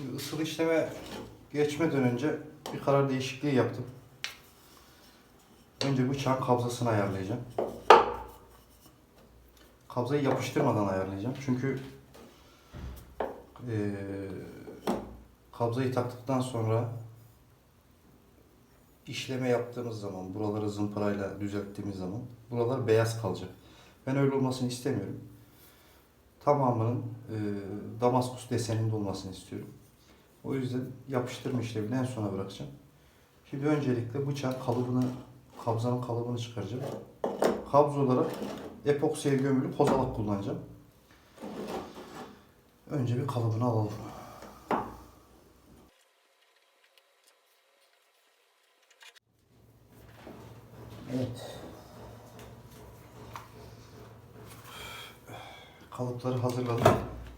Şimdi ısıl işleme geçmeden önce bir karar değişikliği yaptım. Önce bıçağın kabzasını ayarlayacağım. Kabzayı yapıştırmadan ayarlayacağım. Çünkü eee kabzayı taktıktan sonra işleme yaptığımız zaman, buraları zımparayla düzelttiğimiz zaman buralar beyaz kalacak. Ben öyle olmasını istemiyorum. Tamamının e, damaskus deseninde olmasını istiyorum. O yüzden yapıştırma işlemini en sona bırakacağım. Şimdi öncelikle bıçağın kalıbını, kabzanın kalıbını çıkaracağım. Kabz olarak epoksiye gömülü kozalak kullanacağım. Önce bir kalıbını alalım. Evet. Kalıpları hazırladım.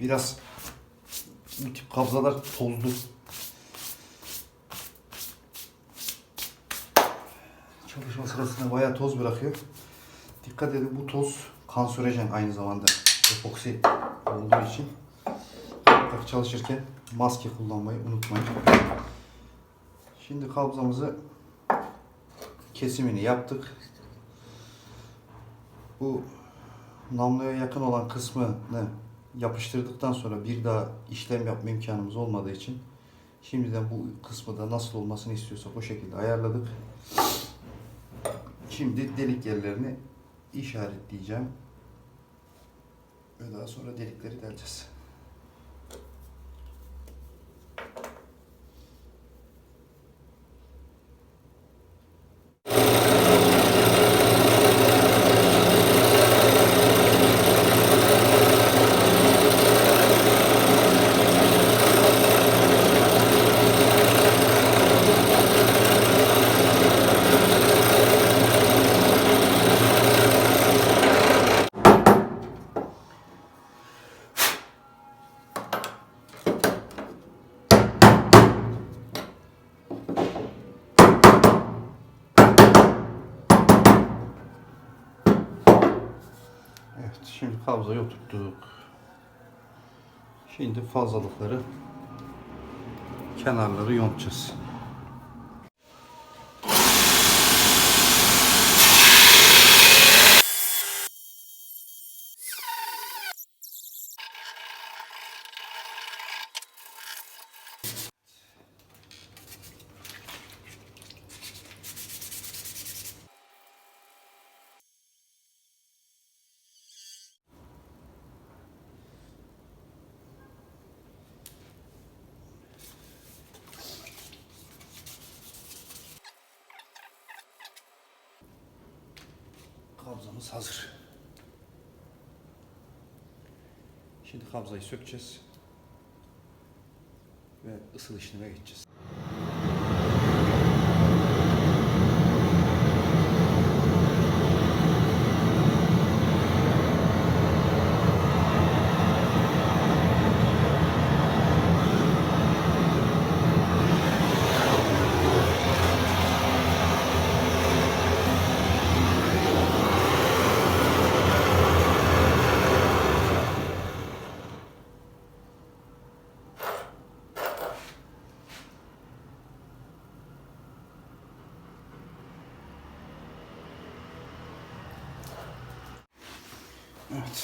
Biraz bu tip kabzalar tozlu. Çalışma sırasında bayağı toz bırakıyor. Dikkat edin bu toz kanserojen aynı zamanda epoksi olduğu için çalışırken maske kullanmayı unutmayın. Şimdi kabzamızı kesimini yaptık. Bu namluya yakın olan kısmını yapıştırdıktan sonra bir daha işlem yapma imkanımız olmadığı için şimdiden bu kısmı da nasıl olmasını istiyorsak o şekilde ayarladık. Şimdi delik yerlerini işaretleyeceğim. Ve daha sonra delikleri deleceğiz. Evet, şimdi kabzayı oturttuk. Şimdi fazlalıkları kenarları yontacağız. Kabzamız hazır. Şimdi kabzayı sökeceğiz. Ve ısıl işleme geçeceğiz.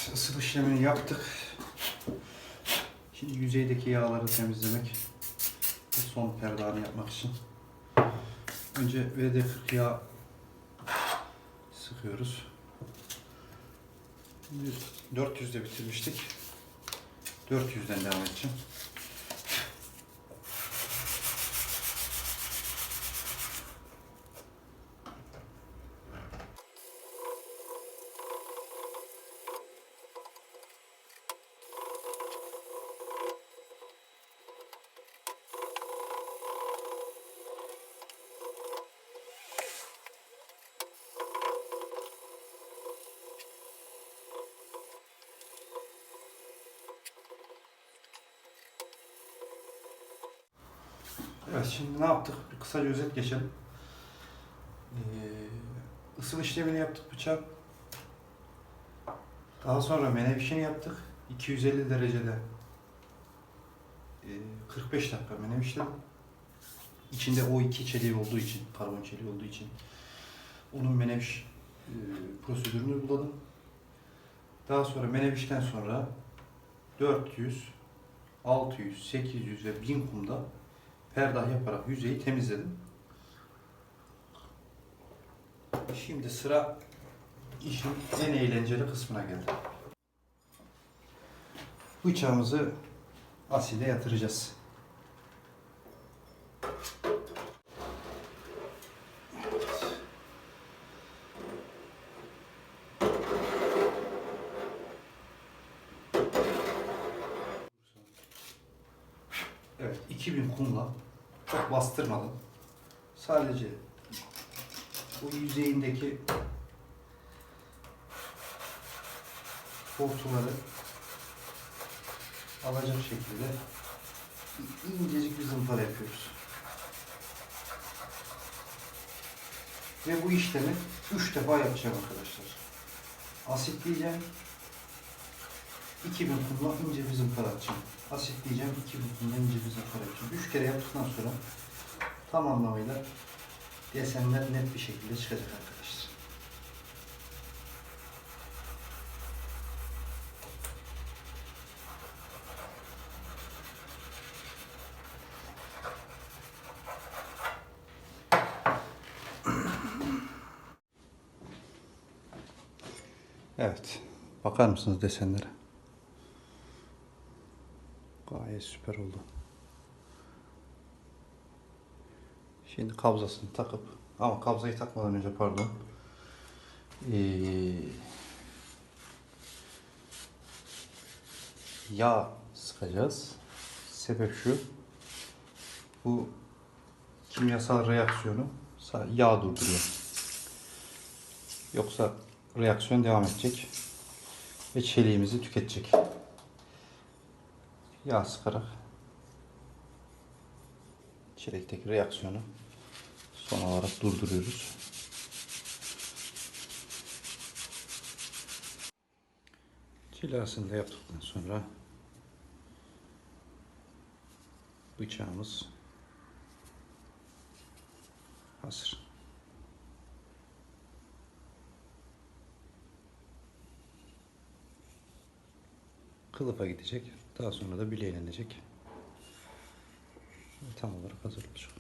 Evet, ısıl işlemini yaptık. Şimdi yüzeydeki yağları temizlemek ve son perdanı yapmak için. Önce VD40 yağ sıkıyoruz. Şimdi 400'de bitirmiştik. 400'den devam edeceğim. Evet şimdi ne yaptık? Bir kısaca özet geçelim. Ee, ısıl işlemini yaptık bıçak. Daha sonra menevşini yaptık. 250 derecede e, 45 dakika menemişledim. İçinde o iki çeliği olduğu için, karbon çeliği olduğu için onun meneviş e, prosedürünü uyguladım. Daha sonra menevişten sonra 400, 600, 800 ve 1000 kumda perdah yaparak yüzeyi temizledim. Şimdi sıra işin en eğlenceli kısmına geldi. Bıçağımızı aside yatıracağız. Evet, 2000 kumla çok bastırmadan sadece bu yüzeyindeki hortumları alacak şekilde incecik bir zımpara yapıyoruz. Ve bu işlemi 3 defa yapacağım arkadaşlar. Asitleyeceğim. 2000 kumla ince bir zımpara atacağım. Asitleyeceğim. 2000 kumla ince bir zımpara atacağım. 3 kere yaptıktan sonra tam anlamıyla desenler net bir şekilde çıkacak arkadaşlar. Evet. Bakar mısınız desenlere? Gayet süper oldu. Şimdi kabzasını takıp ama kabzayı takmadan önce pardon. Ee, yağ sıkacağız. Sebep şu. Bu kimyasal reaksiyonu yağ durduruyor. Yoksa reaksiyon devam edecek ve çeliğimizi tüketecek. Yağ sıkarak çelekteki reaksiyonu son olarak durduruyoruz. Cilasını da yaptıktan sonra bıçağımız hazır. Kılıfa gidecek. Daha sonra da bileğlenecek. Tam olarak hazır olacak.